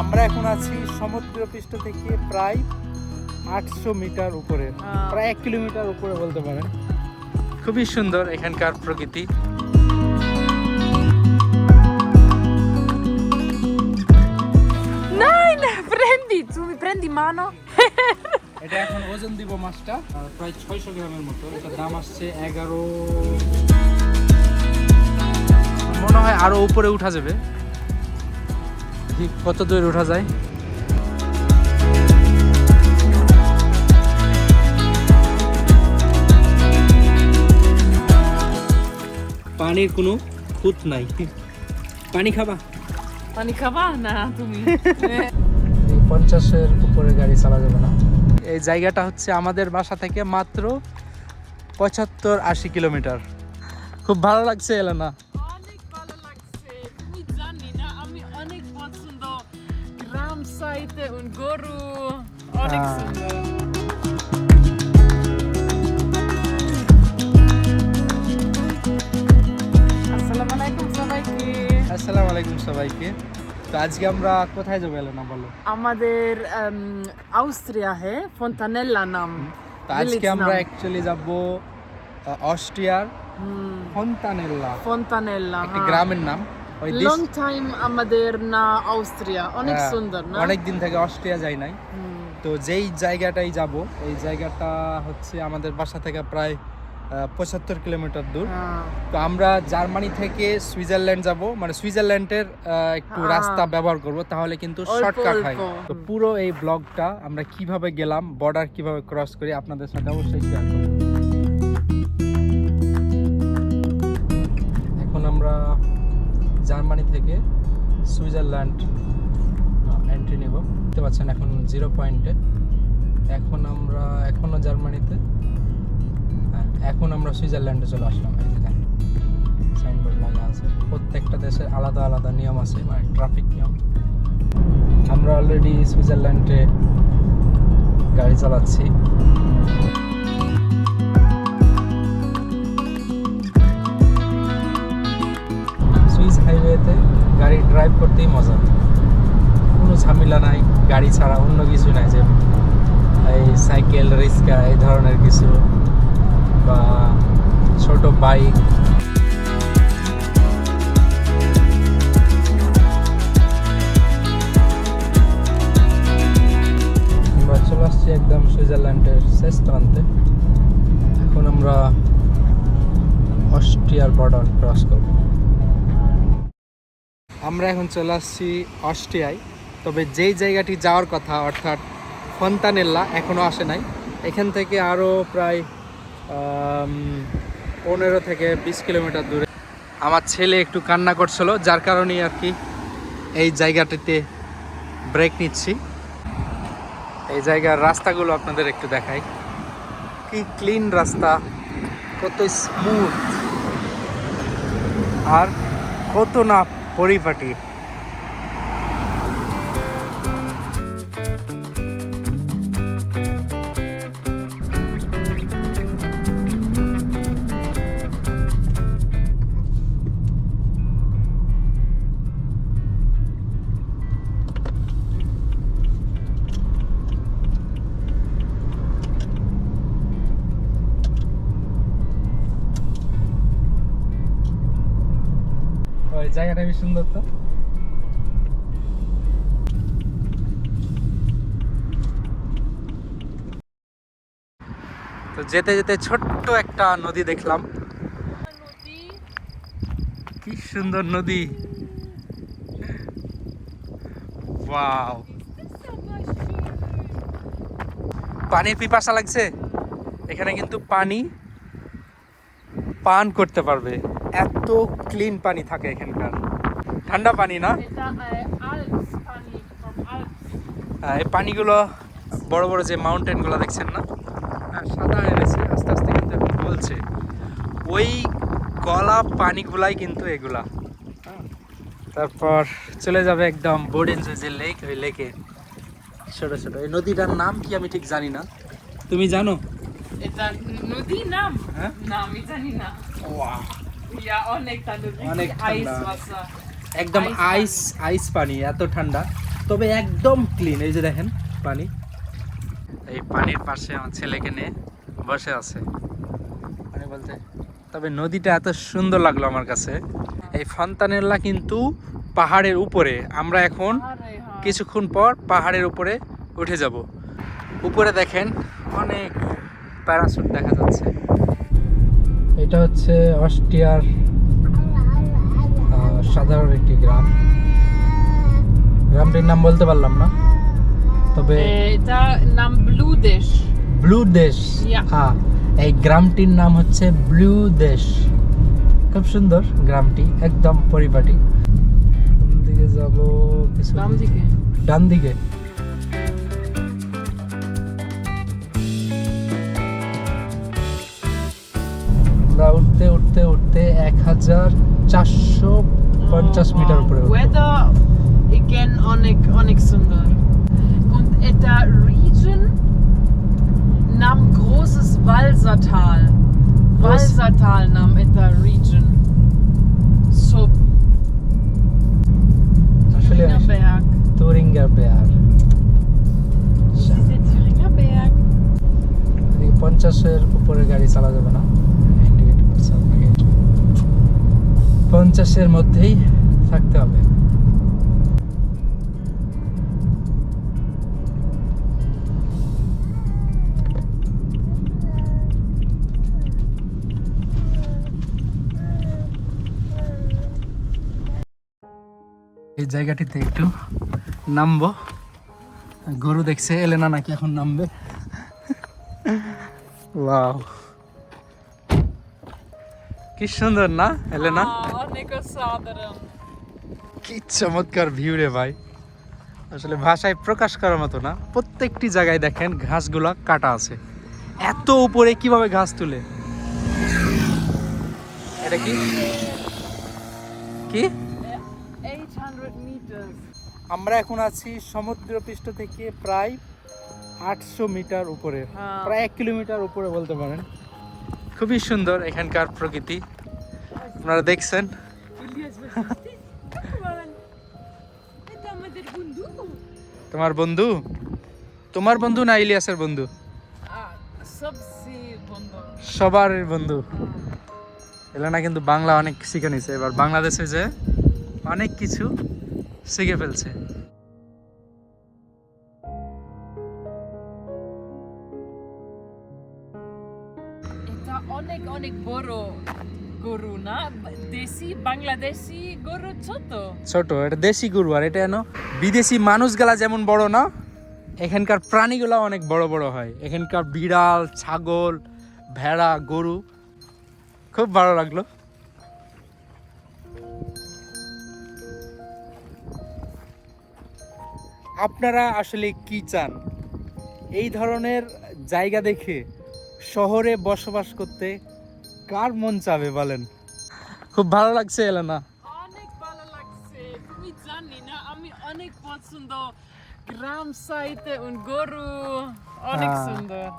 আমরা এখন আছি সমুদ্রপৃষ্ঠ থেকে প্রায় আটশো মিটার উপরে প্রায় এক কিলোমিটার উপরে বলতে পারেন। খুবই সুন্দর এখানকার প্রকৃতি। Nein, prendi, tu mi prendi in এটা এখন ওজন দিব মাছটা প্রায় ছয়শো গ্রামের মতো। এটার দাম আসছে এগারো মনে হয় আরও উপরে উঠা যাবে। দেখি কত দূর উঠা যায়। পানির কোনো খুঁত নাই। পানি খাবা? পানি খাবা? না. এই পঞ্চাশের উপরে গাড়ি চালা যাবে না। এই জায়গাটা হচ্ছে আমাদের বাসা থেকে মাত্র পঁচাত্তর আশি কিলোমিটার। খুব ভালো লাগছে এলানা। সাইডে und গরু অনেক Ah. সুন্দর আসসালামু আলাইকুম সবাইকে। তো আজকে আমরা কোথায় যাব এলানা বলো? আমাদের অস্ট্রিয়া হে ফন্টানেল্লা নাম। তো আজকে আমরা অ্যাকচুয়ালি যাব অস্ট্রিয়ার ফন্তানেল্লা। ফন্টানেল্লা একটি গ্রামের নাম। লং টাইম আমাদের না অস্ট্রিয়া অনেক হ্যাঁ, সুন্দর না? অনেক দিন থেকে অস্ট্রিয়া যাই নাই। তো যেই জায়গাটাই যাব এই জায়গাটা হচ্ছে আমাদের বাসা থেকে প্রায় পঁচাত্তর কিলোমিটার দূর। হ্যাঁ। তো আমরা জার্মানি থেকে সুইজারল্যান্ড যাব মানে সুইজারল্যান্ডের একটু রাস্তা ব্যবহার করব তাহলে কিন্তু শর্টকাট হয়। তো পুরো এই ব্লগটা আমরা কীভাবে গেলাম বর্ডার কীভাবে ক্রস করি আপনাদের সাথে অবশ্যই শেয়ার করব। এখন আমরা জার্মানি থেকে সুইজারল্যান্ড এন্ট্রি নেব। দেখতে পাচ্ছেন এখন জিরো পয়েন্টে এখন আমরা এখনও জার্মানিতে। হ্যাঁ, এখন আমরা সুইজারল্যান্ডে চলে আসলাম। এই যে সাইনবোর্ড লাগা আছে। প্রত্যেকটা দেশের আলাদা আলাদা নিয়ম আছে মানে ট্রাফিক নিয়ম। আমরা অলরেডি সুইজারল্যান্ডে গাড়ি চালাচ্ছি। মজা। কোনো ঝামেলা নাই, গাড়ি ছাড়া অন্য কিছু নাই যে এই সাইকেল, রিক্সা, এই ধরনের কিছু বা ছোট বাইক। আমরা চলে আসছি একদম সুইজারল্যান্ডের শেষ প্রান্তে। এখন আমরা অস্ট্রিয়ার বর্ডার ক্রস করব। আমরা এখন চলে আসছি অস্ট্রিয়ায়। তবে যেই জায়গাটি যাওয়ার কথা, অর্থাৎ ফন্তানেল্লা এখনও আসে নাই। এখান থেকে আরও প্রায় পনেরো থেকে বিশ কিলোমিটার দূরে। আমার ছেলে একটু কান্না করছিল, যার কারণেই আর কি এই জায়গাটিতে ব্রেক নিচ্ছি। এই জায়গার রাস্তাগুলো আপনাদের একটু দেখাই। কি ক্লিন রাস্তা, কত স্মুথ আর কত না পরিপাটি ওই জায়গাটা বেশ সুন্দর তো। তো যেতে যেতে ছোট্ট একটা নদী দেখলাম। কি সুন্দর নদী। ওয়াও। পানির পিপাসা লাগছে। এখানে কিন্তু পানি পান করতে পারবে। এত ক্লিন পানি থাকে এখানকার। ঠান্ডা পানি না? আহ, এই পানিগুলো বড় বড় যে মাউন্টেনগুলো দেখছেন না আর সাদা হয়ে গেছে আস্তে আস্তে কিন্তু এখন বলছে ওই গলা পানিগুলাই কিন্তু এগুলা। হ্যাঁ। তারপর চলে যাবে একদম বোর্ডেন্সে যে লেক ওই লেকে ছোট ছোট এই নদীটার নাম কি আমি ঠিক জানি না। তুমি জানো? এটা নদী নাম? হ্যাঁ? না আমি জানি না। ওয়াও। অনেক ঠান্ডা। অনেক আইস ওয়াসার একদম আইস আইস পানি এত ঠান্ডা। তবে একদম ক্লিন এই যে দেখেন পানি। এই পানির পাশে আমার ছেলেকে নিয়ে বসে আছে। মানে বলতে তবে নদীটা এত সুন্দর লাগল আমার কাছে। এই ফন্তানেল্লা কিন্তু পাহাড়ের উপরে। আমরা এখন। কিছুক্ষণ পর পাহাড়ের উপরে উঠে যাব। উপরে দেখেন অনেক প্যারাসুট দেখা যাচ্ছে। এটা হচ্ছে অস্ট্রিয়ার সাধারণ একটি গ্রাম। গ্রামটির নাম বলতে পারলাম না তবে এটা নাম ব্লু দেশ। Yeah. হ্যাঁ এই গ্রামটির নাম হচ্ছে ব্লু দেশ। খুব সুন্দর গ্রামটি একদম পরিপাটি। কোন দিকে যাব? কিছু বাম দিকে। ডান দিকে। এক হাজার চারশো পঞ্চাশ oh মিটার উপরে অনেক অনেক সুন্দর। এটা রিজন নাম গ্রোসেস ভালসাটাল ভালসাটাল নাম এটা রিজন সব আসলে তোরিঙ্গার মানে পঞ্চাশের উপরে গাড়ি চালা যাবে না। পঞ্চাশের মধ্যেই থাকতে হবে। এই জায়গাটিতে একটু নামবো। গরু দেখছে, এলেনা নাকি এখন নামবে? ওয়াও। কি সুন্দর না অনেক অসাধারণ। কি চমৎকার ভিউ রে ভাই। আসলে ভাষায় প্রকাশ করার মতো না। প্রত্যেকটি জায়গায় দেখেন ঘাসগুলা কাটা আছে। এত উপরে কীভাবে ঘাস তুলে? এটা কি? কি? 800 আমরা এখন আছি সমুদ্রপৃষ্ঠ থেকে প্রায় আটশো মিটার উপরে। হ্যাঁ। প্রায় এক কিলোমিটার উপরে বলতে পারেন। খুবই সুন্দর এখানকার প্রকৃতি। আপনারা দেখছেন? তোমার বন্ধু? তোমার বন্ধু না ইলিয়াসের বন্ধু? বন্ধু সবার বন্ধু। এলানা কিন্তু বাংলা অনেক শিখে নিছে, এবার বাংলাদেশে যে অনেক কিছু শিখে ফেলছে। অনেক অনেক বড় গরু না? দেশি, বাংলাদেশি গরু ছোট? ছোট, এটা দেশি গরু আর এটা এনো বিদেশি মানুষগুলা যেমন বড় না, এখানকার প্রাণীগুলো অনেক বড় বড় হয়। এখানকার বিড়াল, ছাগল, ভেড়া, গরু, খুব ভালো লাগল। আপনারা আসলে কি চান? এই ধরনের জায়গা দেখে শহরে বসবাস করতে কার মন চাবে বলেন? খুব ভালো লাগছে এলানা। অনেক ভালো লাগছে। তুমি জানি না আমি অনেক পছন্দ। গ্রাম সাইতে und গরু অনেক হ্যাঁ। সুন্দর।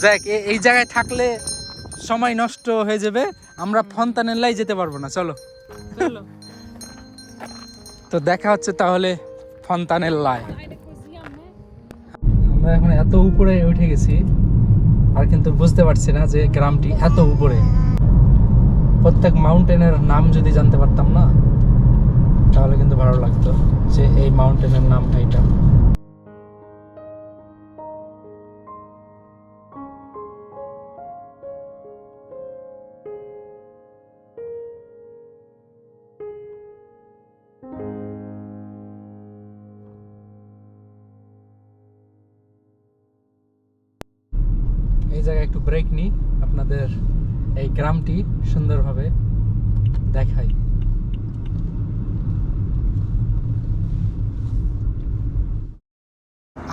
যাক এই জায়গায় থাকলে সময় নষ্ট হয়ে যাবে। আমরা ফন্তানেল্লাই যেতে পারব না চলো। তো দেখা হচ্ছে তাহলে eine Kusiam, আমরা এখন এত উপরে উঠে গেছি আর কিন্তু বুঝতে পারছি না যে গ্রামটি এত উপরে। প্রত্যেক মাউন্টেনের নাম যদি জানতে পারতাম না তাহলে কিন্তু ভালো লাগতো যে এই মাউন্টেনের নাম এইটা। এই জায়গায় একটু ব্রেক নিই, আপনাদের এই গ্রামটি সুন্দরভাবে দেখাই।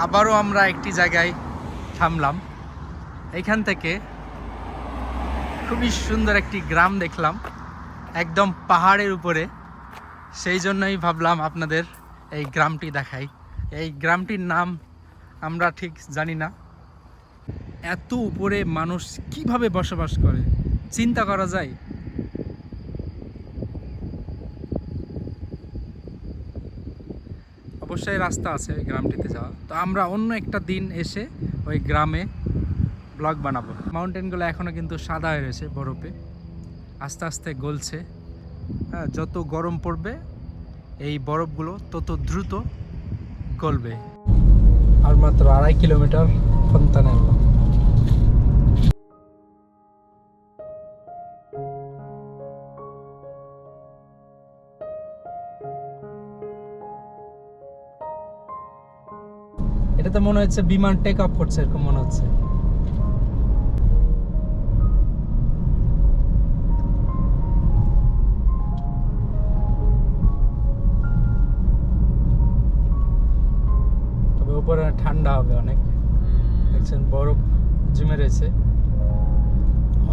আবারও আমরা একটি জায়গায় থামলাম। এখান থেকে খুবই সুন্দর একটি গ্রাম দেখলাম, একদম পাহাড়ের উপরে। সেই জন্যই ভাবলাম আপনাদের এই গ্রামটি দেখাই। এই গ্রামটির নাম আমরা ঠিক জানি না। এত উপরে মানুষ কীভাবে বসবাস করে? চিন্তা করা যায়। অবশ্যই রাস্তা আছে গ্রামটিতে যাওয়া তো আমরা অন্য একটা দিন এসে ওই গ্রামে ব্লগ বানাবো। মাউন্টেনগুলো এখনও কিন্তু সাদা হয়ে রয়েছে বরফে। আস্তে আস্তে গলছে। হ্যাঁ যত গরম পড়বে, এই বরফগুলো তত দ্রুত গলবে। আর মাত্র আড়াই কিলোমিটার ফন্তানেল্লা মনে হচ্ছে বিমান টেক অফ করছে এরকম মনে হচ্ছে। তবে উপরে ঠান্ডা হবে অনেক। দেখছেন বরফ জমে রয়েছে।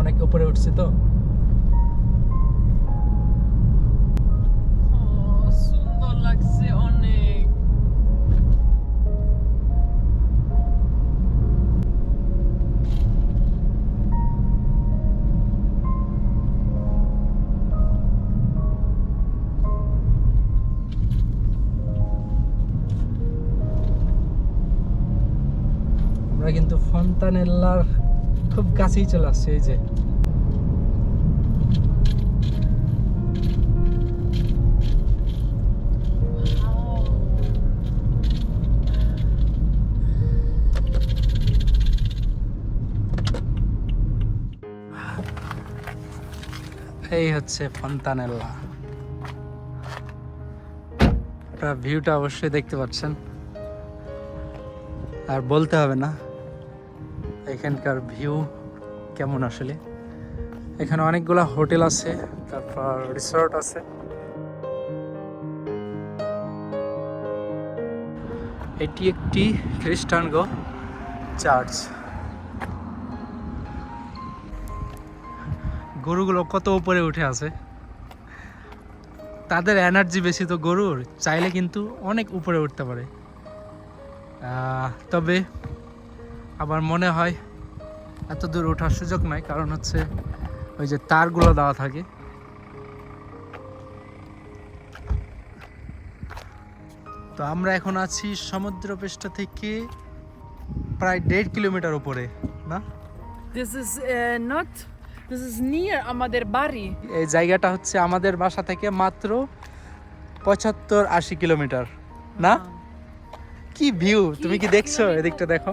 অনেক উপরে উঠছে তো। সুন্দর লাগছে। ফন্তানেল্লার খুব কাছেই চলে আসছে, এই যে. এই হচ্ছে ফন্তানেল্লা। ভিউটা অবশ্যই দেখতে পাচ্ছেন। আর বলতে হবে না। এখানকার ভিউ কেমন আসলে? এখানে অনেকগুলা হোটেল আছে, তারপর রিসর্ট আছে। এটি একটি খ্রিস্টান গো চার্চ। গরুগুলো কত উপরে উঠে আছে? তাদের এনার্জি বেশি তো গরুর, চাইলে কিন্তু অনেক উপরে উঠতে পারে। তবে আবার মনে হয় এত দূর ওঠার সুযোগ নাই কারণ হচ্ছে ওই যে তারগুলো দেওয়া থাকে। তো আমরা এখন আছি সমুদ্রপৃষ্ঠ থেকে প্রায় দেড় কিলোমিটার উপরে না? Is uh, not. This is near আমাদের বাড়ি। এই জায়গাটা হচ্ছে আমাদের বাসা থেকে মাত্র পঁচাত্তর আশি কিলোমিটার না? কি ভিউ তুমি কি দেখছ এদিকটা দেখো।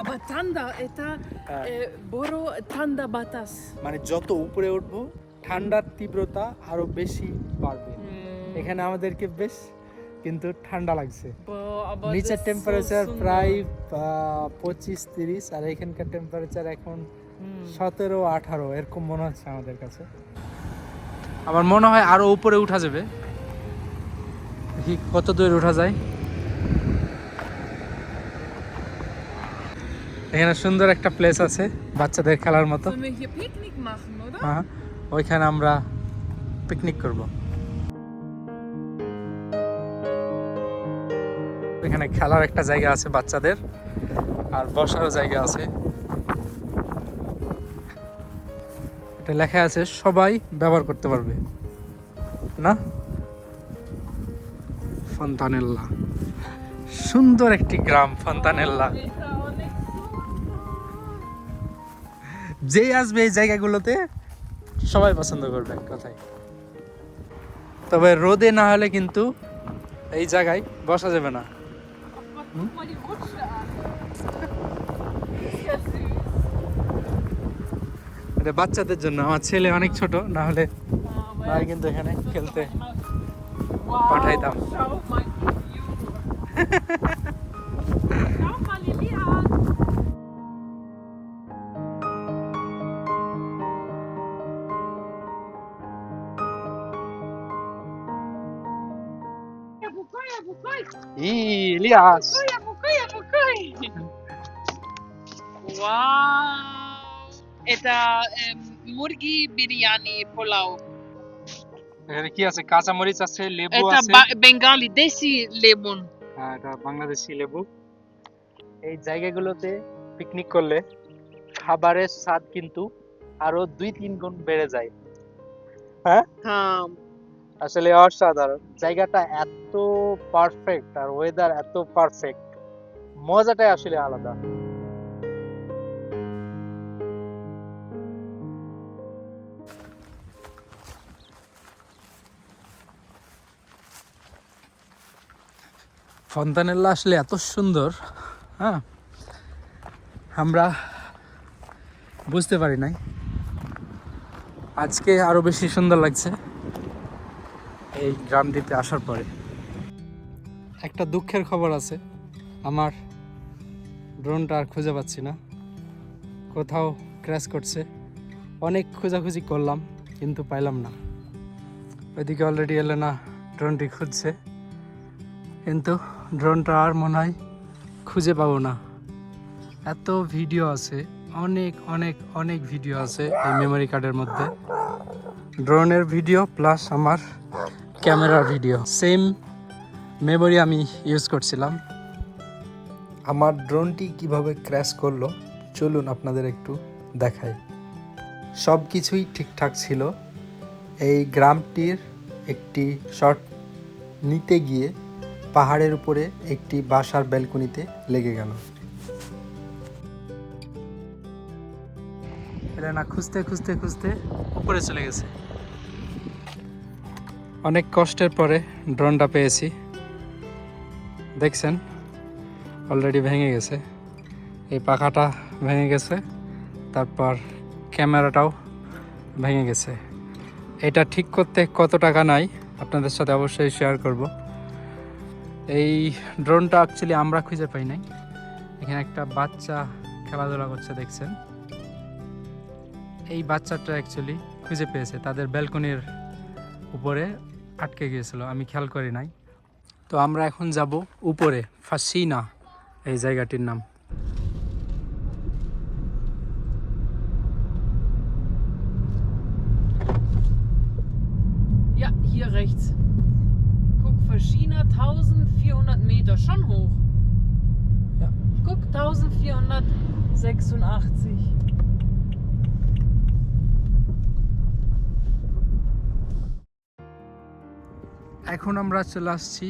Aber ঠান্ডা এটা হ্যাঁ। বড় ঠান্ডা বাতাস। মানে যত উপরে উঠবো ঠান্ডার তীব্রতা আরও বেশি বাড়বে। এখানে আমাদেরকে বেশ কিন্তু ঠান্ডা লাগছে। নিচের টেম্পারেচার প্রায় পঁচিশ তিরিশ আর এখানকার টেম্পারেচার এখন সতেরো আঠারো এরকম মনে হচ্ছে আমাদের কাছে। আমার মনে হয় আরও উপরে উঠা যাবে। কত দূর উঠা যায়। এখানে সুন্দর একটা প্লেস আছে বাচ্চাদের খেলার মতো? হ্যাঁ ওইখানে আমরা পিকনিক করব। এখানে খেলার একটা জায়গা আছে বাচ্চাদের আর বসারও জায়গা আছে। এটা লেখা আছে সবাই ব্যবহার করতে পারবে। না? ফন্তানেল্লা। সুন্দর একটি গ্রাম ফন্তানেল্লা। যেই আসবে এই জায়গাগুলোতে সবাই পছন্দ করবে এক কথায় তবে রোদে না হলে কিন্তু এই জায়গায় বসা যাবে না. এটা বাচ্চাদের জন্য আমার ছেলে অনেক ছোট না হলে ভাই কিন্তু এখানে খেলতে পাঠাইতাম। Bukoy. Ilias Bukoya, Bukoya, Bukoy. Wow. এটা um, মুরগি বিরিয়ানি পোলাও এখানে কি আছে কাঁচা মরিচ আছে লেবু আছে বা- বেঙ্গালি দেশি লেবুন হ্যাঁ এটা বাংলাদেশি লেবু এই জায়গাগুলোতে পিকনিক করলে খাবারের স্বাদ কিন্তু আরও দুই তিন গুণ বেড়ে যায় হ্যাঁ হ্যাঁ আসলে অসাধারণ। জায়গাটা এত পারফেক্ট আর ওয়েদার এত পারফেক্ট মজাটাই আসলে আলাদা। ফন্তানেল্লা আসলে এত সুন্দর হ্যাঁ? আমরা বুঝতে পারি নাই। আজকে আরও বেশি সুন্দর লাগছে। এই গ্রামটিতে আসার পরে। একটা দুঃখের খবর আছে। আমার ড্রোনটা আর খুঁজে পাচ্ছি না। কোথাও ক্র্যাশ করছে। অনেক খোঁজাখুঁজি করলাম, কিন্তু পাইলাম না। ওইদিকে অলরেডি এলে না, ড্রোনটি খুঁজছে। কিন্তু ড্রোনটা আর মনে হয় খুঁজে পাবো না। এত ভিডিও আছে, অনেক অনেক অনেক ভিডিও আছে এই মেমোরি কার্ডের মধ্যে। ড্রোনের ভিডিও প্লাস আমার ক্যামেরার ভিডিও। সেম মেমোরি আমি ইউজ করছিলাম। আমার ড্রোনটি কীভাবে ক্র্যাশ করল চলুন আপনাদের একটু দেখাই। সব কিছুই ঠিকঠাক ছিল। এই গ্রামটির একটি শট নিতে গিয়ে পাহাড়ের উপরে একটি বাসার ব্যালকনিতে লেগে গেল। না খুঁজতে খুঁজতে খুঁজতে উপরে চলে গেছে। অনেক কষ্টের পরে ড্রোনটা পেয়েছি। দেখছেন? অলরেডি ভেঙে গেছে। এই পাখাটা ভেঙে গেছে। তারপর ক্যামেরাটাও ভেঙে গেছে। এটা ঠিক করতে কত টাকা নাই, আপনাদের সাথে অবশ্যই শেয়ার করব। এই ড্রোনটা অ্যাকচুয়ালি আমরা খুঁজে পাই নাই। এখানে একটা বাচ্চা খেলাধুলা করছে, দেখছেন? এই বাচ্চাটা অ্যাকচুয়ালি খুঁজে পেয়েছে, তাদের ব্যালকনির উপরে। আটকে গিয়েছিল আমি খেয়াল করি নাই তো আমরা এখন যাব উপরে ফাসিনা এই জায়গাটির নাম Ja, hier rechts. Guck, Verschiedener 1400 Meter, schon hoch. Ja. Guck, 1486. এখন আমরা চলে আসছি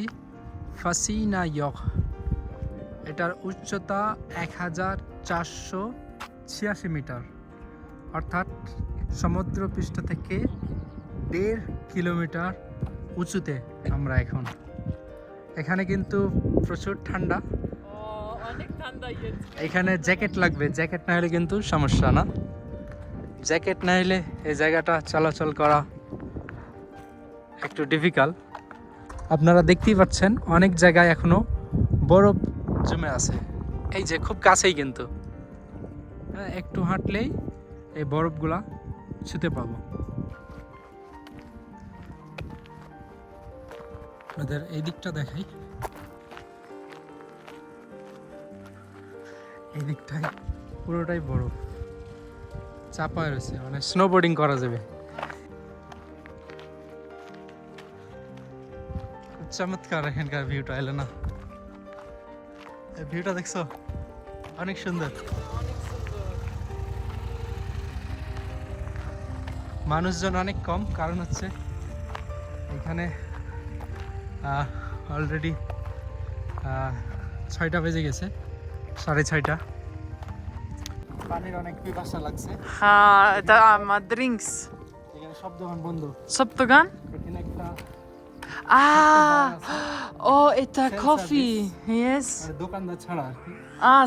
ফাসিনা ইয়ক এটার উচ্চতা এক হাজার চারশো ছিয়াশি মিটার অর্থাৎ সমুদ্রপৃষ্ঠ থেকে দেড় কিলোমিটার উঁচুতে আমরা এখন। এখানে কিন্তু প্রচুর ঠান্ডা। অনেক ঠান্ডা এখানে জ্যাকেট লাগবে। জ্যাকেট না হলে কিন্তু সমস্যা না। জ্যাকেট না হলে এই জায়গাটা চলাচল করা একটু ডিফিকাল্ট আপনারা দেখতেই পাচ্ছেন অনেক জায়গায় এখনও বরফ জমে আছে। এই যে খুব কাছেই কিন্তু। হ্যাঁ, একটু হাঁটলেই এই বরফগুলা ছুতে পাবো। আপনাদের এই দিকটা দেখাই। এই দিকটাই পুরোটাই বরফ। চাপা রয়েছে মানে স্নোবোর্ডিং করা যাবে। চমৎকার এখানকার ভিউটা এলো না। ভিউটা দেখছ? অনেক সুন্দর। মানুষজন অনেক কম কারণ হচ্ছে এখানে অলরেডি ছয়টা বেজে গেছে সাড়ে ছয়টা। পানির অনেক পিপাসা লাগছে। হ্যাঁ এটা আমার ড্রিঙ্কস এখানে সব দোকান বন্ধ। সব দোকান? Ah, oh, এটা কফি. মানে দোকানদার ছাড়া কি Ah,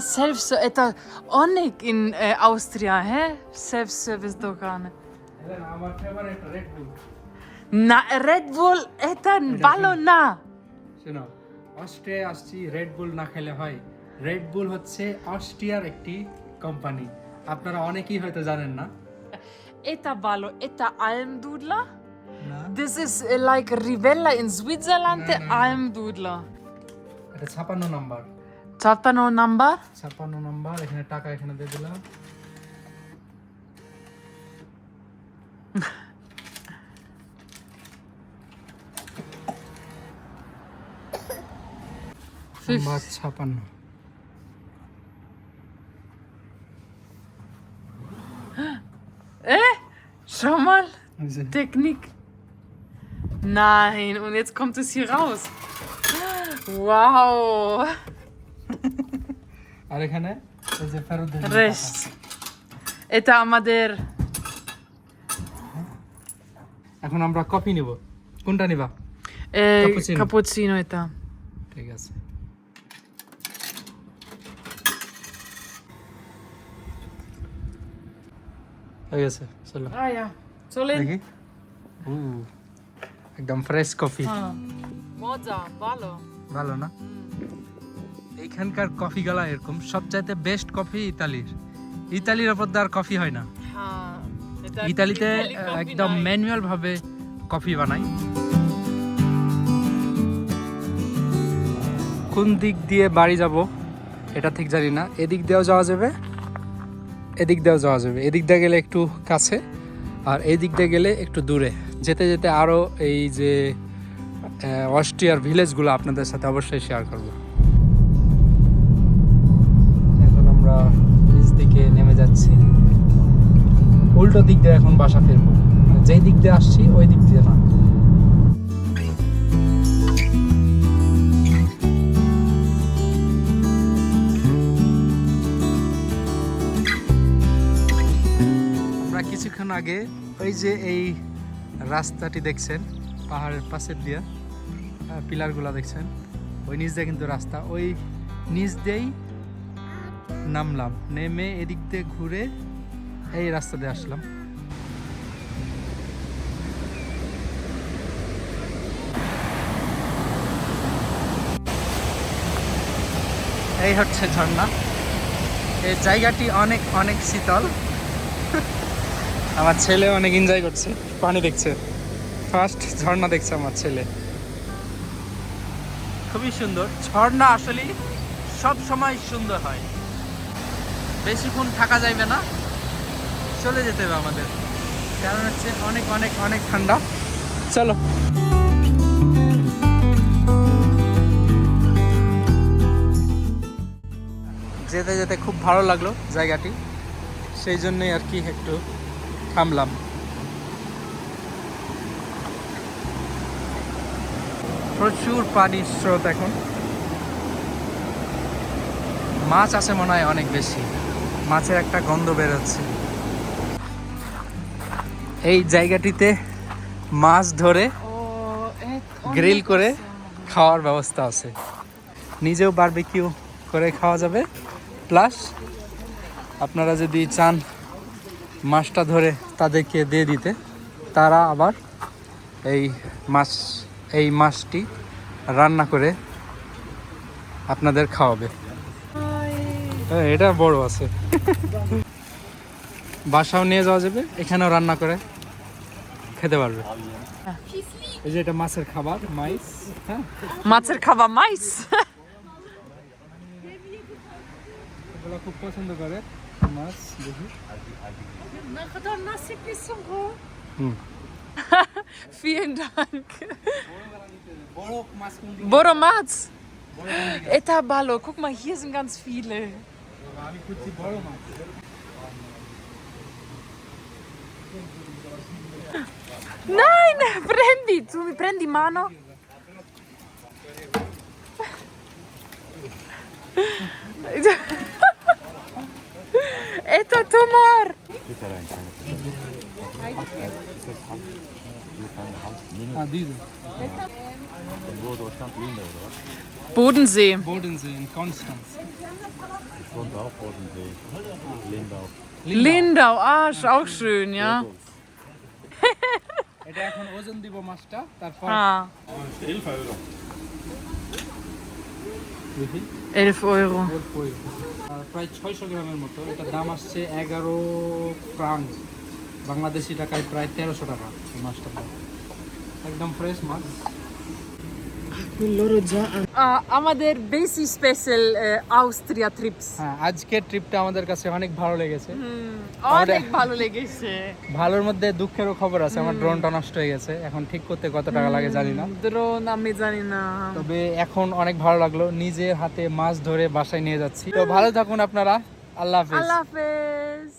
এটা অনেক äh, Austria, হ্যাঁ self service দোকান আমার ফেভারিট রেড বুল না রেড বুল এটা ভালো না শোনো অস্ট্রিয়ায় আসছি রেড বুল না খেলে হয়. রেড বুল হচ্ছে অস্ট্রিয়ার একটি কোম্পানি আপনারা অনেকেই হয়তো জানেন না। এটা ভালো এটা না This is uh, like Rivella in Switzerland, No, the no, no. Almdudler. এটা ছাপান্ন নাম্বার Tapano number? ছাপ্পান্ন নাম্বার এখানে টাকা এখানে দিয়ে দিলাম Fifth. মাছ ছাপান্ন Äh? Schau mal. এই যে, Technik. Nein, und jetzt kommt es hier raus. Wow. আর এখানে এই যে ফেরত দেবেন টাকা। Rechts. Eta আমাদের এখন আমরা কফি নিব কোনটা নিবা এ, Cappuccino. cappuccino এটা ঠিক আছে হয়ে গেছে চলো Ah ja. চলেন দেখি উ, একদম ফ্রেশ কফি হ্যাঁ। মজা ভালো। ভালো না? এইখানকার কফি গলা এরকম। সবচাইতে বেস্ট কফি ইতালির। ইতালির ওপর আর কফি হয় না। হ্যাঁ ইতালিতে একদম। ম্যানুয়াল ভাবে কফি বানায়। কোন দিক দিয়ে বাড়ি যাব এটা ঠিক জানি না। এদিক দিয়েও যাওয়া যাবে এদিক দিয়েও যাওয়া যাবে। এদিক দিয়ে গেলে একটু কাছে। আর এই দিক দিয়ে গেলে একটু দূরে। যেতে যেতে আরও এই যে অস্ট্রিয়ার ভিলেজগুলো আপনাদের সাথে অবশ্যই শেয়ার করব। এখন আমরা নিচ দিকে নেমে যাচ্ছি। উল্টো দিক দিয়ে এখন বাসা ফিরবো। মানে যেই দিক দিয়ে আসছি, ওই দিক দিয়ে না। আগে ওই যে এই রাস্তাটি দেখছেন, পাহাড়ের পাশের দিয়ে পিলারগুলো দেখছেন, ওই নিচ দিয়ে কিন্তু রাস্তা, ওই নিচ দিয়েই নামলাম, নেমে এদিক দিয়ে ঘুরে এই রাস্তা দিয়ে আসলাম। এই হচ্ছে ঝর্ণা। এই জায়গাটি অনেক অনেক শীতল। আমার ছেলে অনেক এনজয় করছে। পানি দেখছে। ফার্স্ট ঝর্ণা দেখছে আমার ছেলে। খুবই সুন্দর। ঝর্ণা আসলে সব সময় সুন্দর হয়। বেশিক্ষণ থাকা যাইবে না। চলে যেতে হবে আমাদের। কারণ হচ্ছে অনেক অনেক অনেক ঠান্ডা। চলো। যেতে যেতে খুব ভালো লাগল জায়গাটি। সেই জন্যই আর কি একটু থামলাম। প্রচুর পানির স্রোত এখন। মাছ আছে মনে হয় অনেক বেশি। মাছের একটা গন্ধ বেরোচ্ছে। এই জায়গাটিতে মাছ ধরে গ্রিল করে খাওয়ার ব্যবস্থা আছে। নিজেও বারবিকিউ করে খাওয়া যাবে। প্লাস আপনারা যদি চান মাছটা ধরে তাদেরকে দিয়ে দিতে। তারা আবার এই মাছ এই মাছটি রান্না করে আপনাদের খাওয়াবে। হ্যাঁ, এটা বড় আছে। বাসাও নিয়ে যাওয়া যাবে এখানেও রান্না করে খেতে পারবে। এই যে এটা মাছের খাবার মাইস হ্যাঁ। মাছের খাবার মাইস। খুব পছন্দ করে। maç Ne kadar. Vielen Dank. Boromats. Etaballo, Guck mal, hier sind ganz viele. Nein, prendi, tu mi prendi mano. Eta Tomar. হ্যাঁ দিয়ে Wo Deutschland Lindau, oder was? Bodensee. Bodensee in Konstanz Ich wohne auch Bodensee. Lindau. Lindau, ah, ist auch schön, ja. এটা এখন ওজন দিব মাছটা তারপর Ah, 11 Euro. দেখি 11 Euro. ওর পই। আর প্রায় ছয়শো গ্রামের মতো এটার দাম আসছে এগারো ফ্রাঙ্ক বাংলাদেশি টাকায় প্রায় তেরোশো টাকা এই মাছটার একদম ফ্রেশ মাছ আমাদের বেশি স্পেশাল অস্ট্রিয়া ট্রিপস হ্যাঁ আজকের ট্রিপটা আমাদের কাছে অনেক ভালো লেগেছে। অনেক ভালো লেগেছে। ভালোর মধ্যে দুঃখেরও খবর আছে আমার ড্রোনটা নষ্ট হয়ে গেছে। এখন ঠিক করতে কত টাকা লাগে জানি না। ড্রোন আমি জানি না। তবে এখন অনেক ভালো লাগল নিজের হাতে মাছ ধরে বাসায় নিয়ে যাচ্ছি। তো ভালো থাকুন আপনারা আল্লাহ হাফেজ। আল্লাহ হাফেজ।